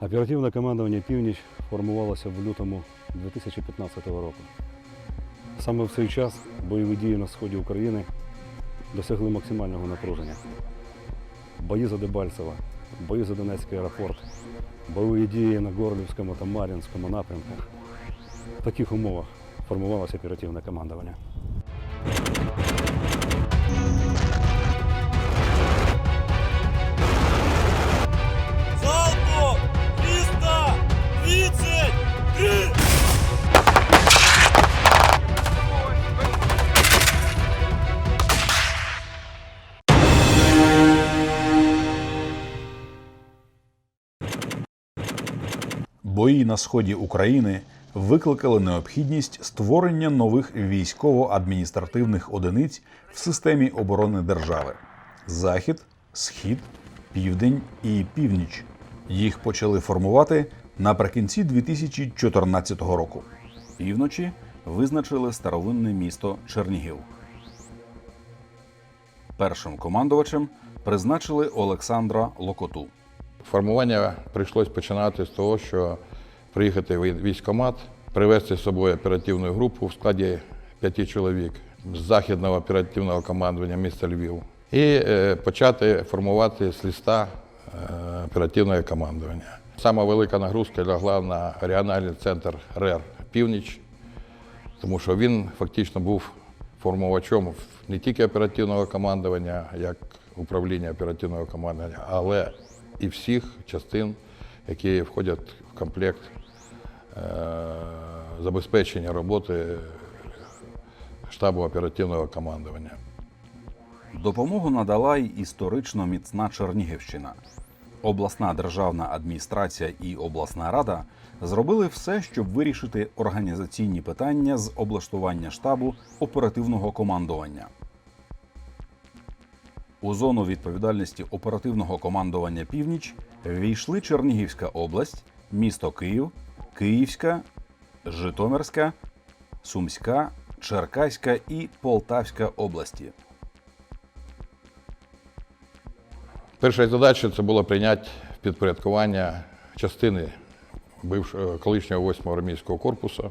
Оперативне командування Північ формувалося в лютому 2015 року. Саме в цей час бойові дії на сході України досягли максимального напруження. Бої за Дебальцево, бої за Донецький аеропорт, бойові дії на Горлівському та Мар'їнському напрямках. В таких умовах формувалося оперативне командування. Бої на сході України викликали необхідність створення нових військово-адміністративних одиниць в системі оборони держави: Захід, Схід, Південь і Північ. Їх почали формувати наприкінці 2014 року. Півночі визначили старовинне місто Чернігів. Першим командувачем призначили Олександра Локоту. Формування прийшлось починати з того, що приїхати в військкомат, привезти з собою оперативну групу в складі п'яти чоловік з західного оперативного командування міста Львів і е, почати формувати з листа е, оперативного командування. Сама велика нагрузка лягла на регіональний центр РЕР Північ, тому що він фактично був формувачом не тільки оперативного командування, як управління оперативного командування, але і всіх частин, які входять в комплект е, забезпечення роботи штабу оперативного командування. Допомогу надала й історично міцна Чернігівщина. Обласна державна адміністрація і обласна рада зробили все, щоб вирішити організаційні питання з облаштування штабу оперативного командування. У зону відповідальності оперативного командування Північ війшли Чернігівська область, місто Київ, Київська, Житомирська, Сумська, Черкаська і Полтавська області. Перша задача це було прийняти підпорядкування частини бившого колишнього 8-го армійського корпусу.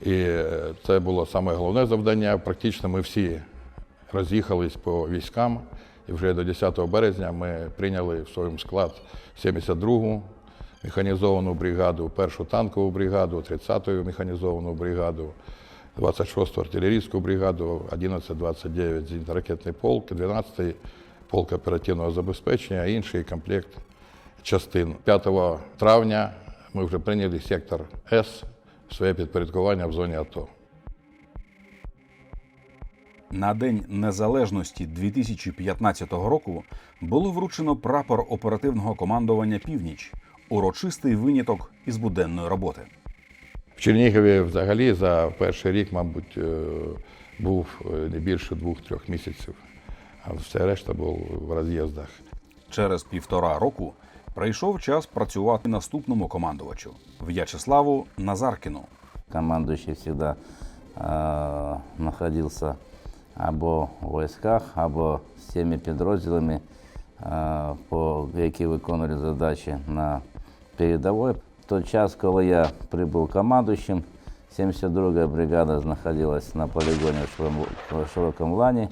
І е, це було саме головне завдання. Практично ми всі роз'їхались по військам, і вже до 10 березня ми прийняли в своєму склад 72-гу механізовану бригаду, першу танкову бригаду, 30-ю механізовану бригаду, 26-ту артилерійську бригаду, 11-29 зенітно-ракетний полк, 12-й полк оперативного забезпечення, інший комплект частин. 5 травня ми вже прийняли сектор С своє підпорядкування в зоні АТО. На День Незалежності 2015 року було вручено прапор оперативного командування Північ, урочистий виняток із буденної роботи. В Чернігові взагалі за перший рік, мабуть, е, був е, не більше двох-трьох місяців, а все решта був в роз'їздах. Через півтора року прийшов час працювати наступному командувачу В'ячеславу Назаркіну. командующий всегда э, находился або в войсках, або з теми підрозділами, э, по, які виконували задачі на передовой. В той час, коли я прибув командуючим, 72-я бригада знаходилась на полігоні в Широкому- в Широкому Лані,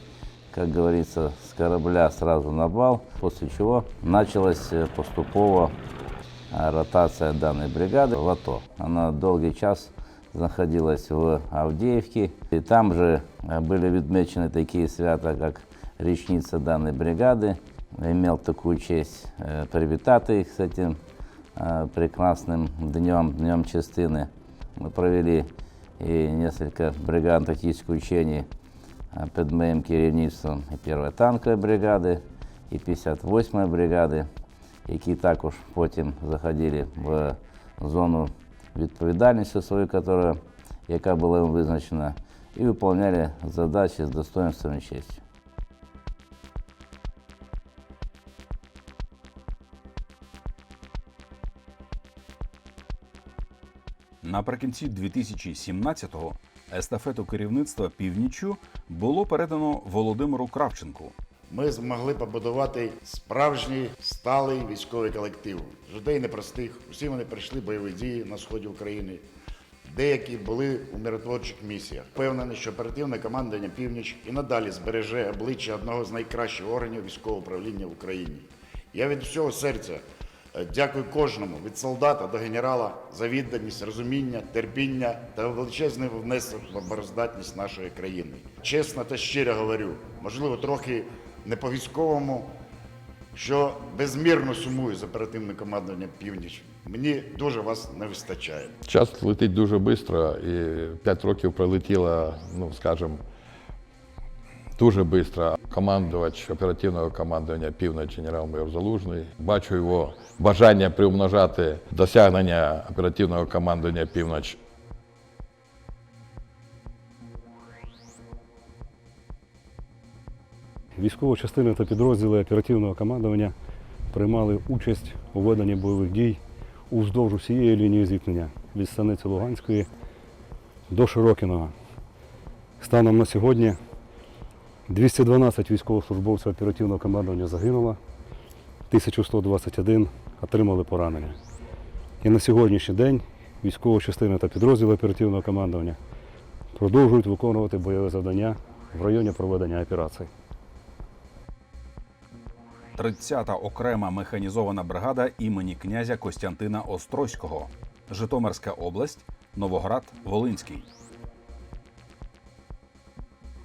как говорится, с корабля сразу на бал, после чего началась э, поступово а, ротация данной бригады в АТО. Она долгий час находилась в Авдеевке. И там же а, были відмечені такі свята, як річниця даної бригади. Имел такую честь э, привітати їх з цим э, прекрасным днем, днем частини. Мы провели и несколько бригад тактических учений а, під моїм керівництвом і 1 танкової бригади, і 58-ї бригади, які також потім заходили в зону відповідальністю свою, яка була їм визначена, і виконували задачі з достоинством і честю. Наприкінці 2017-го естафету керівництва північчю було передано Володимиру Кравченку. Ми змогли побудувати справжній сталий військовий колектив. Людей непростих. Усі вони прийшли бойові дії на сході України. Деякі були у миротворчих місіях. Впевнений, що оперативне командування Північ і надалі збереже обличчя одного з найкращих органів військового управління в Україні. Я від всього серця е, дякую кожному від солдата до генерала за відданість, розуміння, терпіння та величезний внесок в обороздатність нашої країни. Чесно та щиро говорю, можливо, трохи не по військовому, що безмірно сумую з оперативним командуванням Північ. Мені дуже вас не вистачає. Час летить дуже швидко, і 5 років пролетіло, ну скажімо, дуже швидко. Командувач оперативного командування Північ генерал-майор Залужний. Бачу його бажання приумножати досягнення оперативного командування Північ Військові частини та підрозділи оперативного командування приймали участь у веденні бойових дій уздовж усієї лінії зіткнення від станиці Луганської до Широкіного. Станом на сьогодні 212 військовослужбовців оперативного командування загинуло, 1121 отримали поранення. І на сьогоднішній день військові частини та підрозділи оперативного командування продовжують виконувати бойове завдання в районі проведення операцій. 30-та окрема механізована бригада імені князя Костянтина Острозького, Житомирська область, Новоград, Волинський.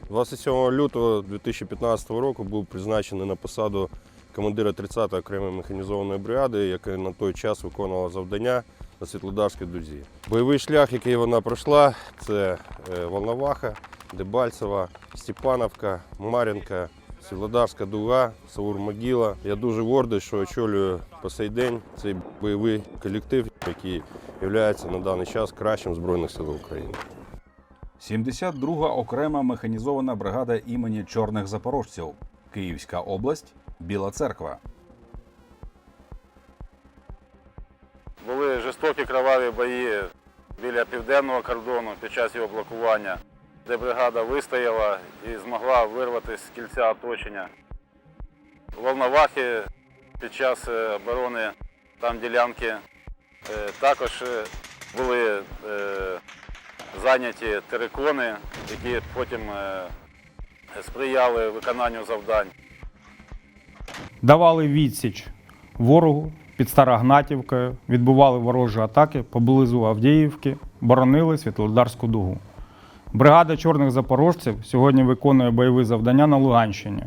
27 лютого 2015 року був призначений на посаду командира 30-ї окремої механізованої бригади, яка на той час виконувала завдання на Світлодарській дузі. Бойовий шлях, який вона пройшла, це е, Волноваха, Дебальцева, Степановка, Мар'їнка, Світлодарська дуга, Саур-Могила. Я дуже гордий, що очолюю по сей день цей бойовий колектив, який є на даний час кращим Збройних сил України. 72-га окрема механізована бригада імені Чорних Запорожців, Київська область, Біла Церква. Були жорстокі кроваві бої біля південного кордону під час його блокування, де бригада вистояла і змогла вирватися з кільця оточення. Волновахи під час е, оборони там ділянки е, також е, були зайняті терикони, які потім сприяли виконанню завдань. давали відсіч ворогу під Старогнатівкою, відбували ворожі атаки поблизу Авдіївки, боронили Світлодарську дугу. Бригада чорних запорожців сьогодні виконує бойові завдання на Луганщині.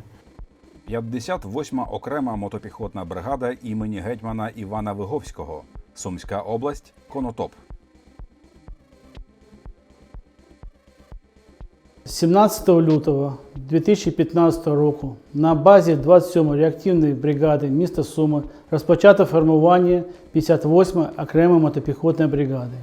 58-ма окрема мотопіхотна бригада імені гетьмана Івана Виговського, Сумська область, Конотоп. 17 лютого 2015 року на базі 27-ї реактивної бригади міста Суми розпочато формування 58-ї окремої мотопіхотної бригади.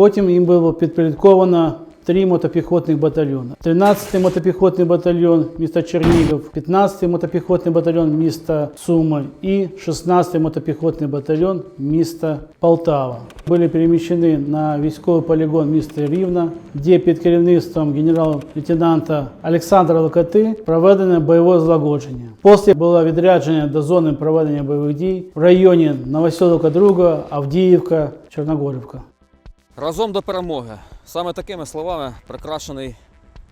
Потім їм було підпорядковано три мотопіхотних батальйони. 13-й мотопіхотний батальйон міста Чернігів, 15-й мотопіхотний батальйон міста Суми і 16-й мотопіхотний батальйон міста Полтава. Були переміщені на військовий полігон міста Рівна, де під керівництвом генерал-лейтенанта Олександра Локоти проведено бойове злагодження. Після було відрядження до зони проведення бойових дій в районі Новоселовка Друга, Авдіївка, Чорногорівка. Разом до перемоги. Саме такими словами прикрашений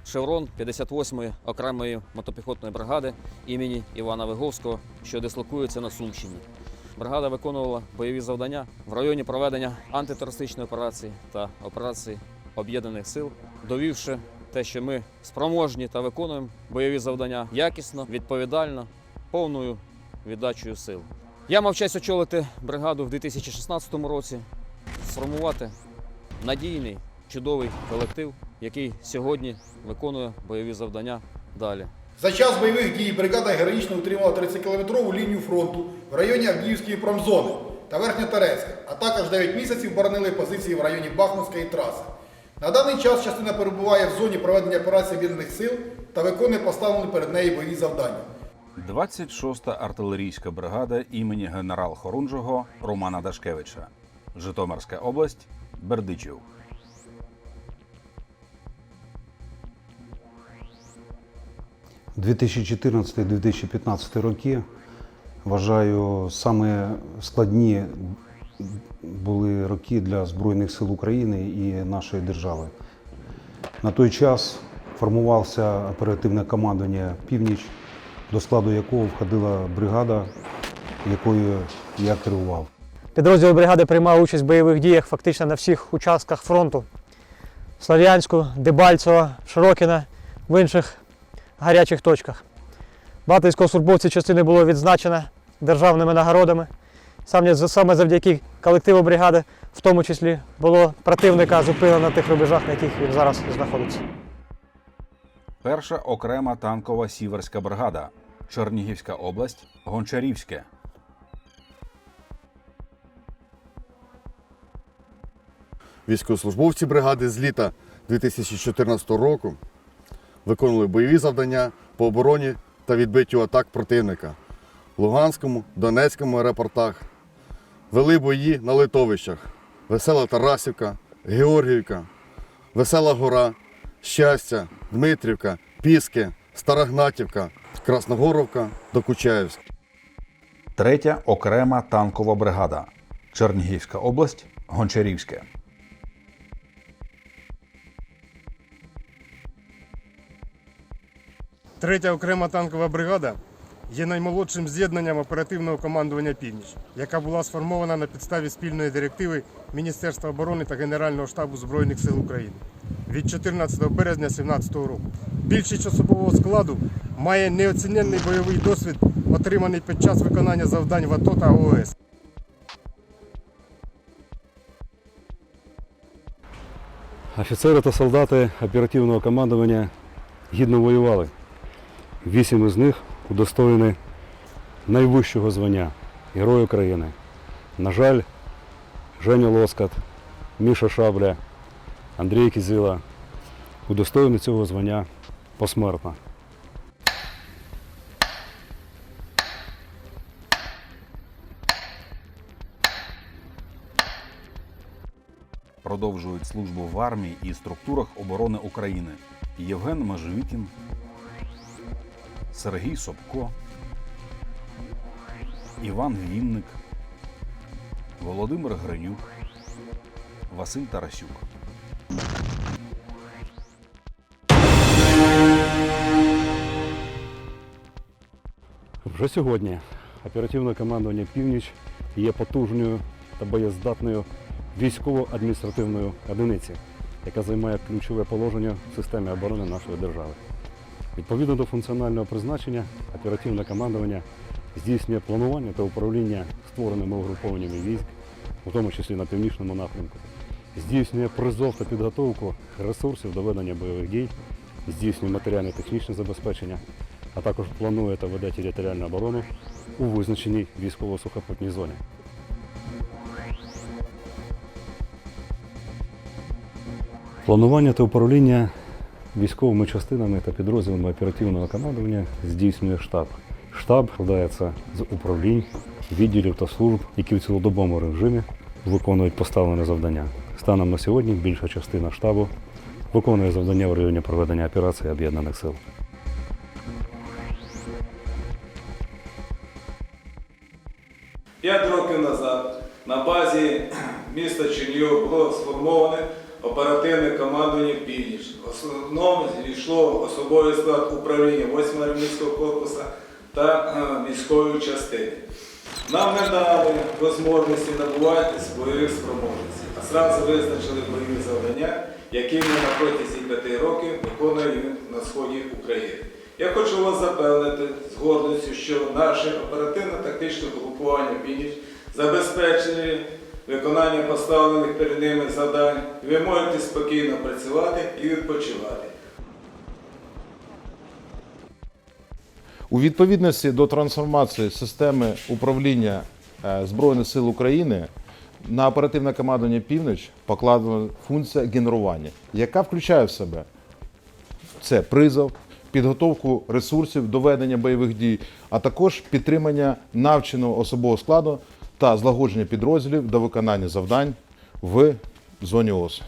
шеврон 58-ї окремої мотопіхотної бригади імені Івана Виговського, що дислокується на Сумщині. Бригада виконувала бойові завдання в районі проведення антитерористичної операції та операції об'єднаних сил, довівши те, що ми спроможні та виконуємо бойові завдання якісно, відповідально, повною віддачею сил. Я мав честь очолити бригаду в 2016 році, сформувати надійний, чудовий колектив, який сьогодні виконує бойові завдання далі. За час бойових дій бригада героїчно утримала 30-кілометрову лінію фронту в районі Авдіївської промзони та Верхньотерецька, а також 9 місяців боронили позиції в районі Бахмутської траси. На даний час частина перебуває в зоні проведення операції об'єднаних сил та виконує поставлені перед нею бойові завдання. 26-та артилерійська бригада імені генерал Хорунжого Романа Дашкевича, Житомирська область, Бердичів. – 2014-2015 роки, вважаю, саме складні були роки для Збройних сил України і нашої держави. На той час формувався оперативне командування Північ, до складу якого входила бригада, якою я керував. Підрозділ бригади приймав участь в бойових діях фактично на всіх участках фронту. Слов'янську, Дебальцево, Широкіна, в інших гарячих точках. Багато військовослужбовців частини було відзначено державними нагородами. Саме завдяки колективу бригади, в тому числі, було противника зупинено на тих рубежах, на яких він зараз знаходиться. Перша окрема танкова сіверська бригада. Чернігівська область, Гончарівське. Військовослужбовці бригади з літа 2014 року виконували бойові завдання по обороні та відбиттю атак противника в Луганському, Донецькому аеропортах, вели бої на литовищах Весела Тарасівка, Георгіївка, Весела Гора, Щастя, Дмитрівка, Піски, Старогнатівка, Красногоровка, Докучаївськ. Третя окрема танкова бригада. Чернігівська область, Гончарівське. Третя окрема танкова бригада є наймолодшим з'єднанням оперативного командування Північ, яка була сформована на підставі спільної директиви Міністерства оборони та Генерального штабу Збройних сил України від 14 березня 2017 року. Більшість особового складу має неоціненний бойовий досвід, отриманий під час виконання завдань в АТО та ООС. Офіцери та солдати оперативного командування гідно воювали. Вісім із них удостоєні найвищого звання Герой України. На жаль, Женя Лоскат, Міша Шабля, Андрій Кізила удостоєні цього звання посмертно. Продовжують службу в армії і структурах оборони України Євген Межвікін, Сергій Собко, Іван Вінник, Володимир Гринюк, Василь Тарасюк. Вже сьогодні оперативне командування Північ є потужною та боєздатною військово-адміністративною одиницею, яка займає ключове положення в системі оборони нашої держави. Відповідно до функціонального призначення, оперативне командування здійснює планування та управління створеними угрупованнями військ, у тому числі на північному напрямку, здійснює призов та підготовку ресурсів до ведення бойових дій, здійснює матеріально-технічне забезпечення, а також планує та веде територіальну оборону у визначеній військово-сухопутній зоні. Планування та управління військовими частинами та підрозділами оперативного командування здійснює штаб. Штаб складається з управлінь, відділів та служб, які в цілодобовому режимі виконують поставлені завдання. Станом на сьогодні більша частина штабу виконує завдання в районі проведення операції об'єднаних сил. Зійшло особовий склад управління 8 армійського корпусу та е, військової частини. Нам не дали можливості набуватись бойових спроможностей, а зразу визначили бойові завдання, які ми на протязі п'яти років виконуємо на сході України. Я хочу вас запевнити з гордістю, що наше оперативно-тактичне групування «Північ» забезпечені виконання поставлених перед ними завдань, ви можете спокійно працювати і відпочивати. У відповідності до трансформації системи управління е, Збройних сил України на оперативне командування Північ покладена функція генерування, яка включає в себе це призов, підготовку ресурсів до ведення бойових дій, а також підтримання навченого особового складу та злагодження підрозділів до виконання завдань в в зоні ОС.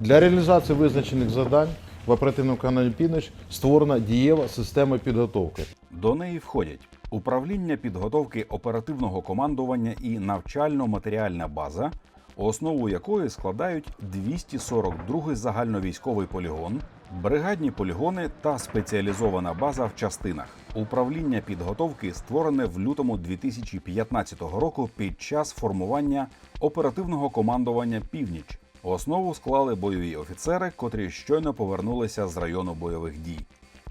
Для реалізації визначених завдань в оперативному каналі Північ створена дієва система підготовки. До неї входять управління підготовки оперативного командування і навчально-матеріальна база, основу якої складають 242-й загальновійськовий полігон, бригадні полігони та спеціалізована база в частинах. Управління підготовки створене в лютому 2015 року під час формування оперативного командування Північ. Основу склали бойові офіцери, котрі щойно повернулися з району бойових дій.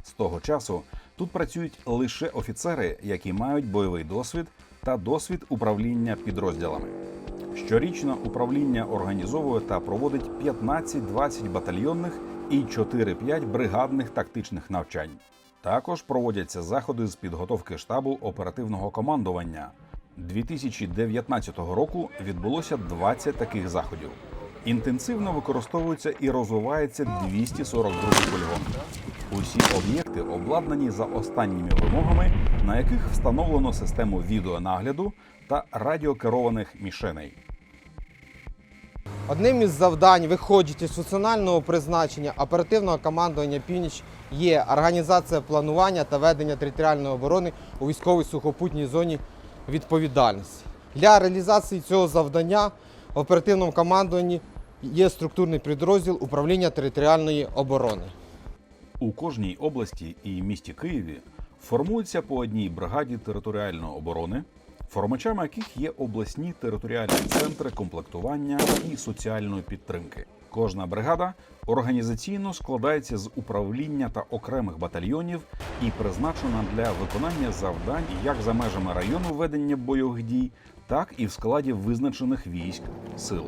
З того часу тут працюють лише офіцери, які мають бойовий досвід та досвід управління підрозділами. Щорічно управління організовує та проводить 15-20 батальйонних і 4-5 бригадних тактичних навчань. Також проводяться заходи з підготовки штабу оперативного командування. 2019 року відбулося 20 таких заходів. Інтенсивно використовується і розвивається 242 полігон. Усі об'єкти обладнані за останніми вимогами, на яких встановлено систему відеонагляду та радіокерованих мішеней. Одним із завдань, виходячи з функціонального призначення оперативного командування Північ, є організація планування та ведення територіальної оборони у військовій сухопутній зоні відповідальності. Для реалізації цього завдання в оперативному командуванні є структурний підрозділ управління територіальної оборони. У кожній області і місті Києві формується по одній бригаді територіальної оборони, формачами яких є обласні територіальні центри комплектування і соціальної підтримки. Кожна бригада організаційно складається з управління та окремих батальйонів і призначена для виконання завдань як за межами району ведення бойових дій, так і в складі визначених військ сил.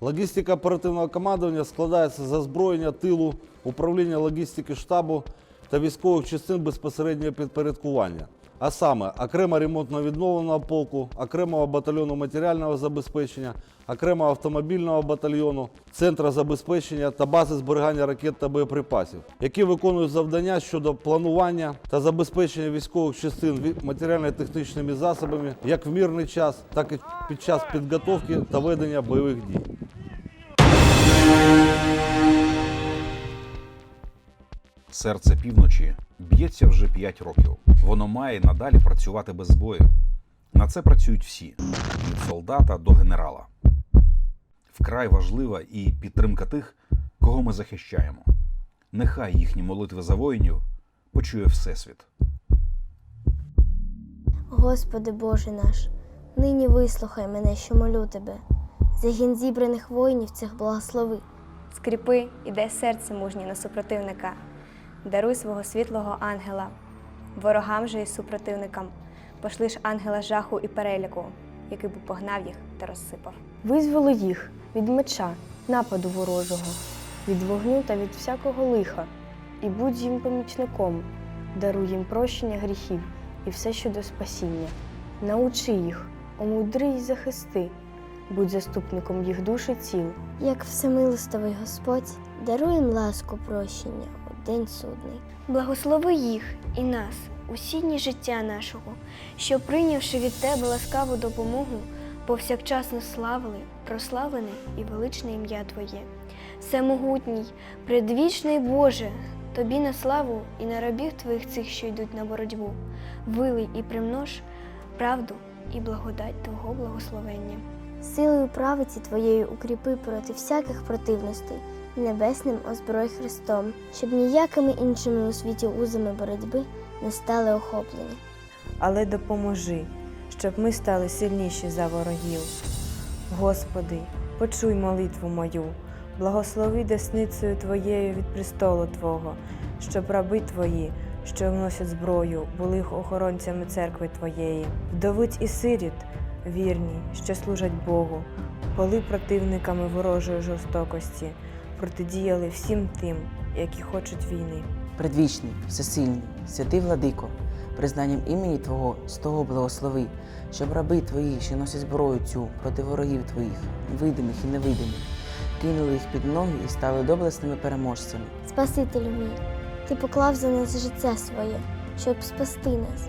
Логістика оперативного командування складається з озброєння тилу, управління логістики штабу та військових частин безпосереднього підпорядкування. А саме окремо ремонтно відновленого полку, окремого батальйону матеріального забезпечення, окремого автомобільного батальйону, центра забезпечення та бази зберігання ракет та боєприпасів, які виконують завдання щодо планування та забезпечення військових частин матеріально-технічними засобами як в мирний час, так і під час підготовки та ведення бойових дій. Серце півночі б'ється вже 5 років. Воно має надалі працювати без збою. На це працюють всі від солдата до генерала. Вкрай важлива і підтримка тих, кого ми захищаємо. Нехай їхні молитви за воїнів почує Всесвіт. Господи Боже наш, нині вислухай мене, що молю тебе. Загін зібраних воїнів цих благослови. Скріпи і дай серце мужнє на супротивника. Даруй свого світлого ангела. Ворогам же і супротивникам пошлиш ангела жаху і переляку, який би погнав їх та розсипав. Визволи їх від меча, нападу ворожого, від вогню та від всякого лиха, і будь їм помічником, даруй їм прощення гріхів і все щодо спасіння. Научи їх, омудри й захисти, будь заступником їх душі тіл. Як всемилостивий Господь, даруй їм ласку прощення день судний. Благослови їх і нас, усі дні життя нашого, що, прийнявши від Тебе ласкаву допомогу, повсякчасно славили, прославлене і величне ім'я Твоє. Всемогутній, предвічний Боже, Тобі на славу і на рабів Твоїх цих, що йдуть на боротьбу, вилий і примнож правду і благодать Твого благословення. Силою правиці Твоєю укріпи проти всяких противностей, небесним озброй Христом, щоб ніякими іншими у світі узами боротьби не стали охоплені. але допоможи, щоб ми стали сильніші за ворогів. Господи, почуй молитву мою, благослови десницею Твоєю від престолу Твого, щоб раби Твої, що вносять зброю, були охоронцями церкви Твоєї, вдовиць і сиріт, вірні, що служать Богу, поли противниками ворожої жорстокості, протидіяли всім тим, які хочуть війни. Предвічний, всесильний, святий владико, признанням імені Твого з того благослови, щоб раби Твої, що носять зброю цю проти ворогів Твоїх, видимих і невидимих, кинули їх під ноги і стали доблесними переможцями. Спасителю мій, Ти поклав за нас життя своє, щоб спасти нас.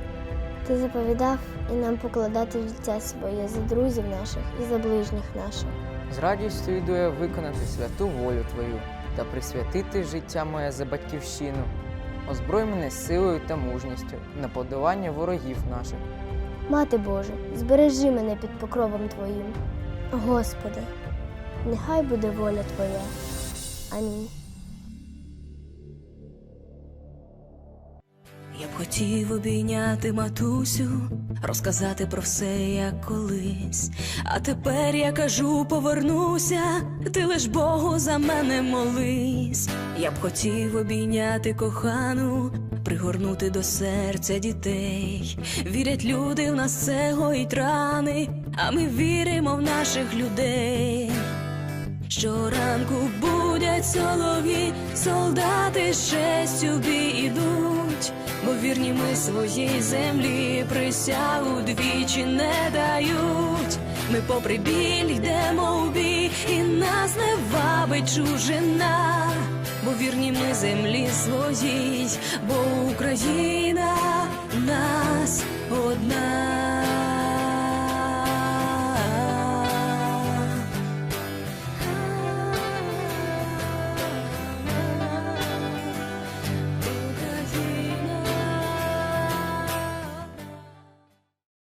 Ти заповідав і нам покладати життя своє за друзів наших і за ближніх наших. З радістю йду я виконати святу волю Твою та присвятити життя моє за батьківщину. Озброй мене силою та мужністю на подолання ворогів наших. Мати Божа, збережи мене під покровом Твоїм. Господи, нехай буде воля Твоя. Амінь. Я б хотів обійняти матусю, розказати про все, як колись. А тепер я кажу, повернуся, ти лиш Богу за мене молись. Я б хотів обійняти кохану, пригорнути до серця дітей. Вірять люди, в нас це гоїть а ми віримо в наших людей. Щоранку будять солов'ї, солдати в бій ідуть, бо вірні ми своїй землі присягу двічі не дають. Ми попри біль йдемо у бій, і нас не вабить чужина, бо вірні ми землі своїй, бо Україна нас одна.